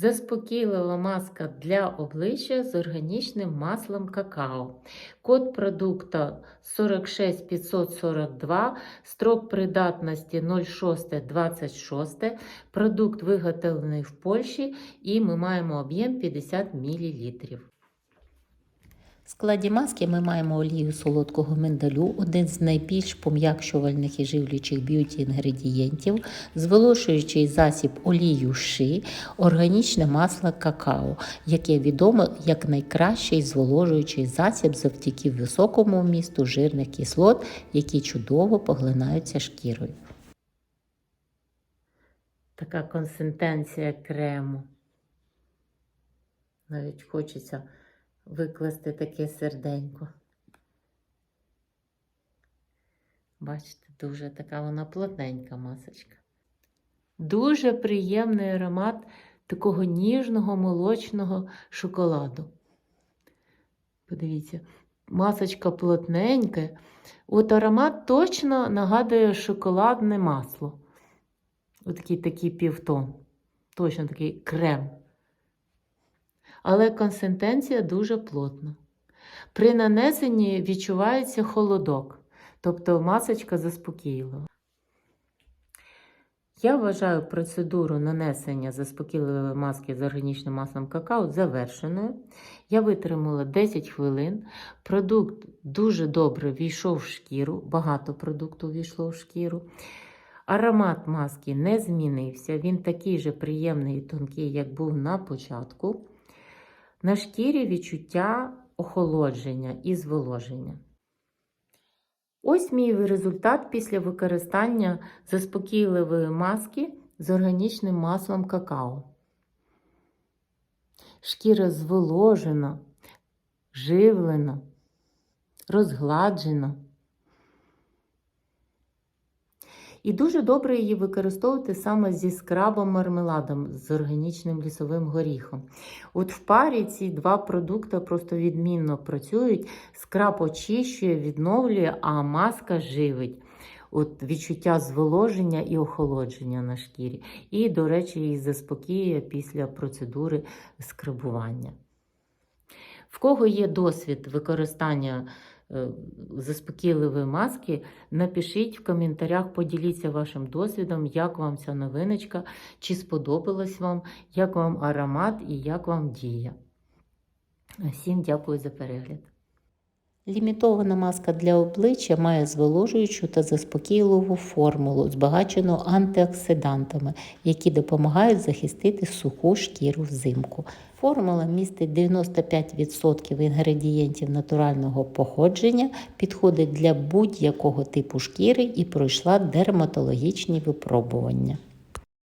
Заспокійлива маска для обличчя з органічним маслом какао. Код продукту 46542, строк придатності 0626. Продукт виготовлений в Польщі і ми маємо об'єм 50 мл. В складі маски ми маємо олію солодкого миндалю, один з найбільш пом'якшувальних і живлячих б'юті інгредієнтів, зволожуючий засіб олію ши, органічне масло какао, яке відомо як найкращий зволожуючий засіб завдяки високому вмісту жирних кислот, які чудово поглинаються шкірою. Така консистенція крему. Навіть хочеться викласти таке серденько. Бачите, дуже така вона плотненька масочка. Дуже приємний аромат такого ніжного молочного шоколаду. Подивіться, масочка плотненька. От аромат точно нагадує шоколадне масло. Отакий такий півтон. Точно такий крем але консистенція дуже плотна. При нанесенні відчувається холодок, тобто масочка заспокійлива. Я вважаю процедуру нанесення заспокійливої маски з органічним маслом какао завершеною. Я витримала 10 хвилин. Продукт дуже добре війшов в шкіру, багато продукту війшло в шкіру. Аромат маски не змінився, він такий же приємний і тонкий, як був на початку. На шкірі відчуття охолодження і зволоження. Ось мій результат після використання заспокійливої маски з органічним маслом какао. Шкіра зволожена, живлена, розгладжена. І дуже добре її використовувати саме зі скрабом мармеладом з органічним лісовим горіхом. От в парі ці два продукти просто відмінно працюють. Скраб очищує, відновлює, а маска живить. От Відчуття зволоження і охолодження на шкірі. І, до речі, її заспокоює після процедури скрабування. В кого є досвід використання заспокійливої маски, напишіть в коментарях, поділіться вашим досвідом, як вам ця новиночка, чи сподобалась вам, як вам аромат і як вам дія. Всім дякую за перегляд. Лімітована маска для обличчя має зволожуючу та заспокійливу формулу, збагачену антиоксидантами, які допомагають захистити суху шкіру взимку. Формула містить 95% інгредієнтів натурального походження, підходить для будь-якого типу шкіри і пройшла дерматологічні випробування.